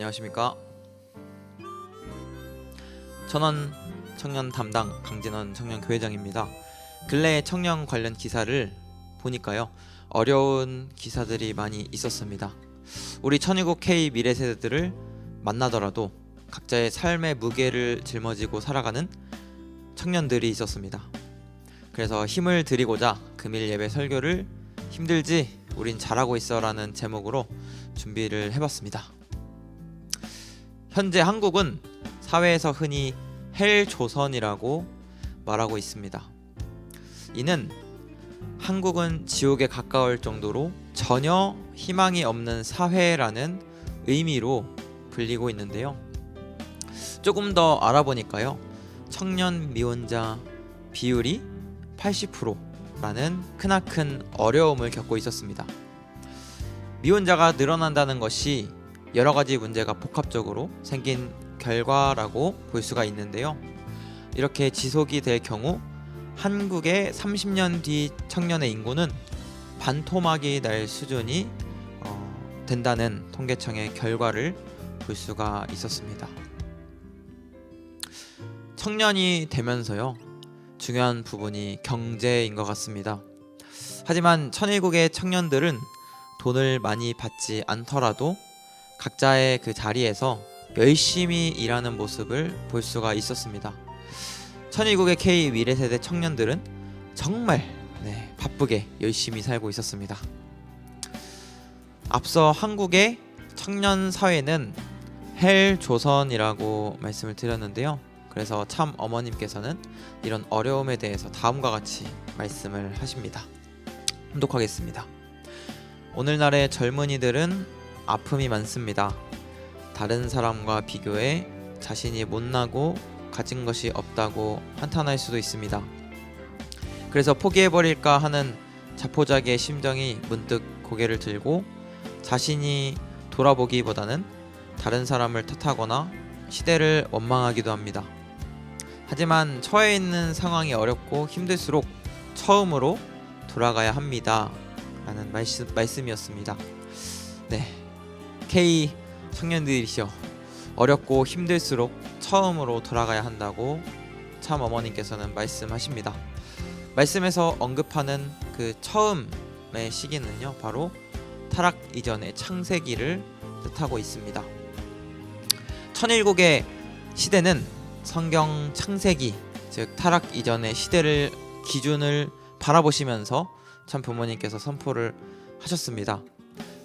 안녕하십니까? 천원 청년 담당 강진원 청년 교회장입니다. 근래 청년 관련 기사를 보니까요 어려운 기사들이 많이 있었습니다. 우리 천일국 K 미래 세대들을 만나더라도 각자의 삶의 무게를 짊어지고 살아가는 청년들이 있었습니다. 그래서 힘을 드리고자 금일 예배 설교를 힘들지 우린 잘하고 있어라는 제목으로 준비를 해봤습니다. 현재 한국은 사회에서 흔히 헬 조선이라고 말하고 있습니다. 이는 한국은 지옥에 가까울 정도로 전혀 희망이 없는 사회라는 의미로 불리고 있는데요. 조금 더 알아보니까요. 청년 미혼자 비율이 80%라는 크나큰 어려움을 겪고 있었습니다. 미혼자가 늘어난다는 것이 여러 가지 문제가 복합적으로 생긴 결과라고 볼 수가 있는데요. 이렇게 지속이 될 경우 한국의 30년 뒤 청년의 인구는 반토막이 날 수준이 어, 된다는 통계청의 결과를 볼 수가 있었습니다. 청년이 되면서요. 중요한 부분이 경제인 것 같습니다. 하지만 천일국의 청년들은 돈을 많이 받지 않더라도 각자의 그 자리에서 열심히 일하는 모습을 볼 수가 있었습니다. 천일국의 K 미래세대 청년들은 정말 네, 바쁘게 열심히 살고 있었습니다. 앞서 한국의 청년 사회는 헬 조선이라고 말씀을 드렸는데요. 그래서 참 어머님께서는 이런 어려움에 대해서 다음과 같이 말씀을 하십니다. 혼독하겠습니다. 오늘날의 젊은이들은 아픔이 많습니다. 다른 사람과 비교해 자신이 못나고 가진 것이 없다고 한탄할 수도 있습니다. 그래서 포기해버릴까 하는 자포자기의 심정이 문득 고개를 들고 자신이 돌아보기보다는 다른 사람을 탓하거나 시대를 원망하기도 합니다. 하지만 처해 있는 상황이 어렵고 힘들수록 처음으로 돌아가야 합니다. 라는 말씀, 말씀이었습니다. 네. K 청년들이시여 어렵고 힘들수록 처음으로 돌아가야 한다고 참 어머님께서는 말씀하십니다. 말씀에서 언급하는 그 처음의 시기는요. 바로 타락 이전의 창세기를 뜻하고 있습니다. 천일국의 시대는 성경 창세기 즉 타락 이전의 시대를 기준을 바라보시면서 참 부모님께서 선포를 하셨습니다.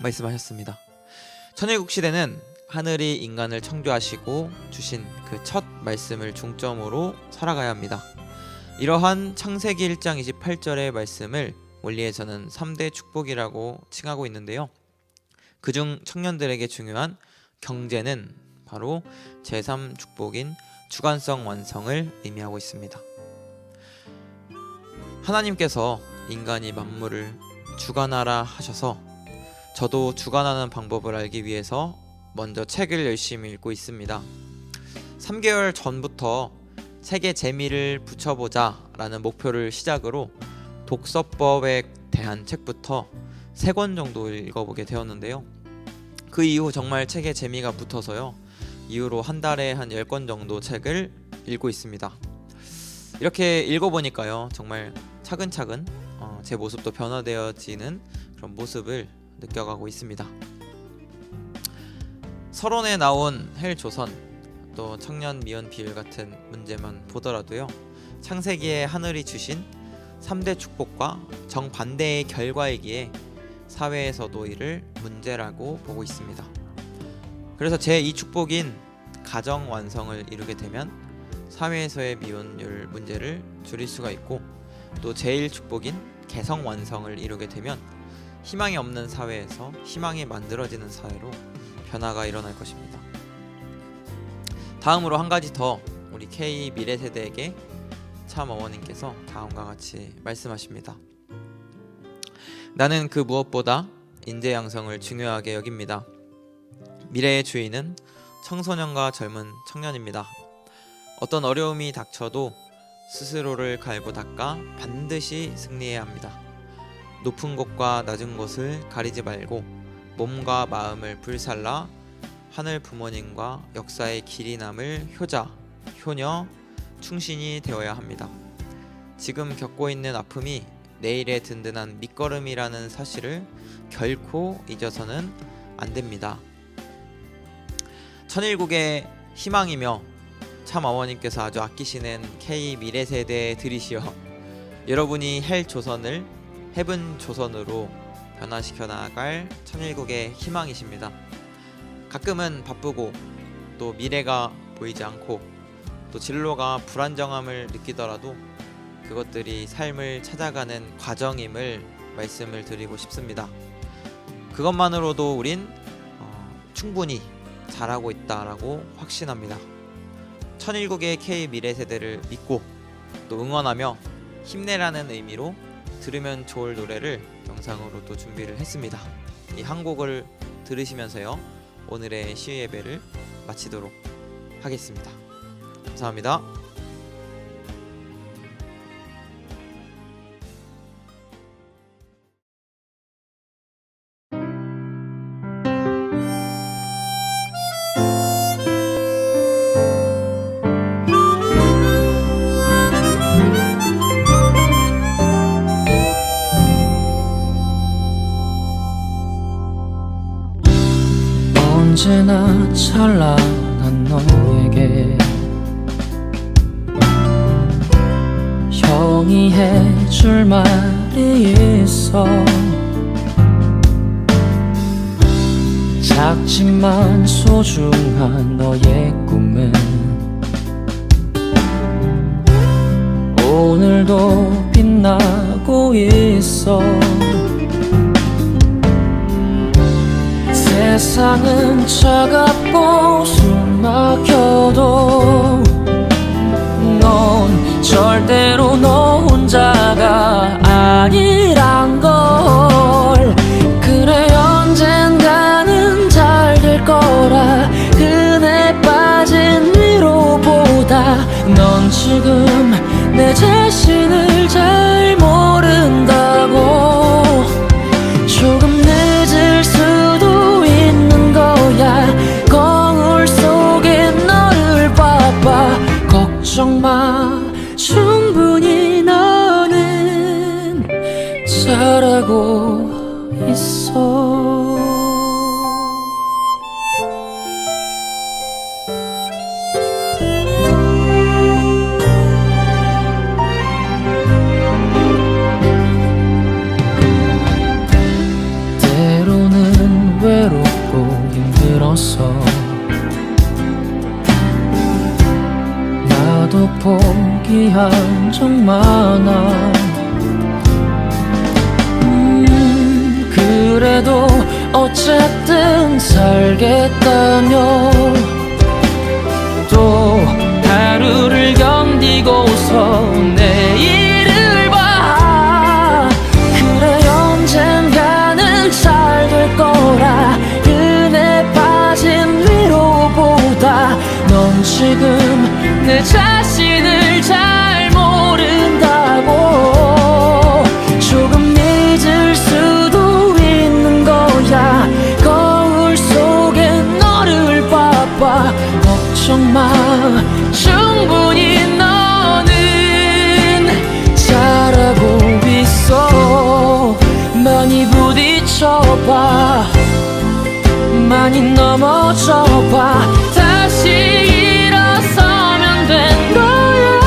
말씀하셨습니다. 천일국 시대는 하늘이 인간을 창조하시고 주신 그 첫 말씀을 중점으로 살아가야 합니다. 이러한 창세기 1장 28절의 말씀을 원리에서는 3대 축복이라고 칭하고 있는데요. 그중 청년들에게 중요한 경제는 바로 제3 축복인 주관성 완성을 의미하고 있습니다. 하나님께서 인간이 만물을 주관하라 하셔서 저도 주관하는 방법을 알기 위해서 먼저 책을 열심히 읽고 있습니다. 3개월 전부터 책의 재미를 붙여보자 라는 목표를 시작으로 독서법에 대한 책부터 3권 정도 읽어보게 되었는데요. 그 이후 정말 책에 재미가 붙어서요. 이후로 한 달에 한 10권 정도 책을 읽고 있습니다. 이렇게 읽어보니까요. 정말 차근차근 어, 제 모습도 변화되어지는 그런 모습을 느껴가고 있습니다. 서론에 나온 헬 조선 또 청년 미연 비율 같은 문제만 보더라도요. 창세기에 하늘이 주신 3대 축복과 정반대의 결과이기에 사회에서도 이를 문제라고 보고 있습니다. 그래서 제이 축복인 가정 완성을 이루게 되면 사회에서의 미혼율 문제를 줄일 수가 있고 또 제1 축복인 개성 완성을 이루게 되면 희망이 없는 사회에서 희망이 만들어지는 사회로 변화가 일어날 것입니다. 다음으로 한 가지 더 우리 K 미래 세대에게 참 어머님께서 다음과 같이 말씀하십니다. 나는 그 무엇보다 인재 양성을 중요하게 여깁니다. 미래의 주인은 청소년과 젊은 청년입니다. 어떤 어려움이 닥쳐도 스스로를 갈고 닦아 반드시 승리해야 합니다. 높은 곳과 낮은 곳을 가리지 말고 몸과 마음을 불살라 하늘 부모님과 역사의 길이 남을 효자, 효녀, 충신이 되어야 합니다. 지금 겪고 있는 아픔이 내일의 든든한 밑거름이라는 사실을 결코 잊어서는 안 됩니다. 천일국의 희망이며 참 어머님께서 아주 아끼시는 K 미래 세대의 들이시여 여러분이 헬 조선을 해븐 조선으로 변화시켜 나아갈 천일국의 희망이십니다. 가끔은 바쁘고 또 미래가 보이지 않고 또 진로가 불안정함을 느끼더라도 그것들이 삶을 찾아가는 과정임을 말씀을 드리고 싶습니다. 그것만으로도 우린 어, 충분히 잘하고 있다라고 확신합니다. 천일국의 K 미래 세대를 믿고 또 응원하며 힘내라는 의미로 들으면 좋을 노래를 영상으로 또 준비를 했습니다. 이 한 곡을 들으시면서요 오늘의 시위 예배를 마치도록 하겠습니다. 감사합니다. 언제나 찬란한 너에게 형이 해줄 말이 있어. 작지만 소중한 너의 꿈은 오늘도 빛나고 있어 세상은 차갑고 숨 막혀도 넌 절대로 너 혼자가 아니란 걸. 그래 언젠가는 잘 될 거라. 그네 빠진 위로보다 넌 지금 내 자신을 적 많아. 음, 그래도 어쨌든 살겠다며. 또 하루를 견디고서 내일을 봐. 그래 언젠가는 잘 될 거라. 그네 빠진 위로보다 넌 지금 내 자신을 잘 충분히 너는 잘하고 있어. 많이 부딪혀봐. 많이 넘어져봐. 다시 일어서면 된 거야.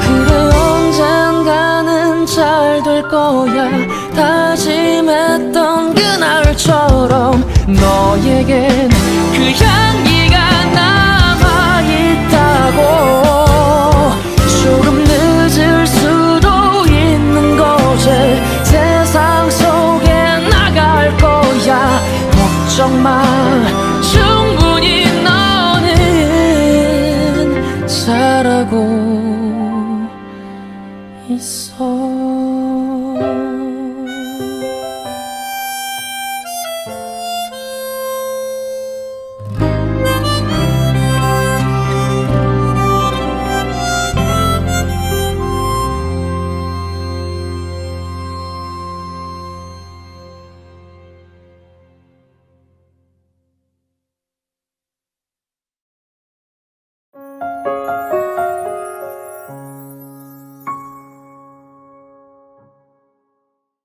그래 언젠가는 잘 될 거야. 다짐했던 그날처럼 너에겐 그 향기가 남아있다고. 조금 늦을 수도 있는 곳에 세상 속에 나갈 거야. 걱정 마. 충분히 너는 잘하고